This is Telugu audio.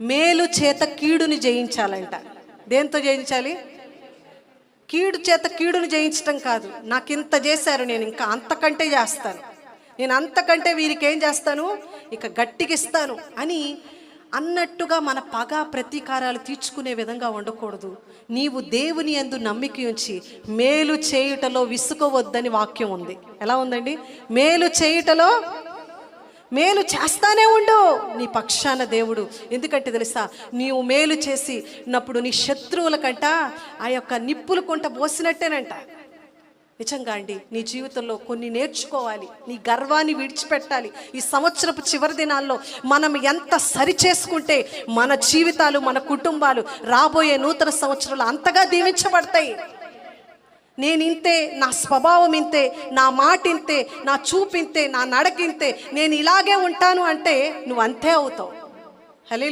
మేలు చేత కీడుని జయించాలంట. దేంతో జయించాలి? కీడు చేత కీడుని జయించటం కాదు. నాకు ఇంత చేశారు నేను ఇంకా అంతకంటే చేస్తాను. నేను అంతకంటే వీరికి ఏం చేస్తాను? ఇక గట్టిగిస్తాను అని అన్నట్టుగా మన పగ ప్రతీకారాలు తీర్చుకునే విధంగా ఉండకూడదు నీవు దేవుని యందు నమ్మిక ఉంచి మేలు చేయుటలో విసుకోవద్దని వాక్యం ఉంది. ఎలా ఉందండి? మేలు చేయుటలో మేలు చేస్తానే ఉండు. నీ పక్షాన దేవుడు. ఎందుకంటే తెలుసా? నీవు మేలు చేసి నప్పుడు నీ శత్రువుల కంట ఆ యొక్క నిప్పులు కొంట పోసినట్టేనంట. నిజంగా అండి నీ జీవితంలో కొన్ని నేర్చుకోవాలి. నీ గర్వాన్ని విడిచిపెట్టాలి. ఈ సంవత్సరపు చివరి దినాల్లో మనం ఎంత సరి చేసుకుంటే మన జీవితాలు మన కుటుంబాలు రాబోయే నూతన సంవత్సరాలు అంతగా దీవించబడతాయి. నేను ఇంతే నా స్వభావం ఇంతే నా మాట ఇంతే నా చూపింతే నా నడకింతే నేను ఇలాగే ఉంటాను అంటే నువ్వు అంతే అవుతావు. హలే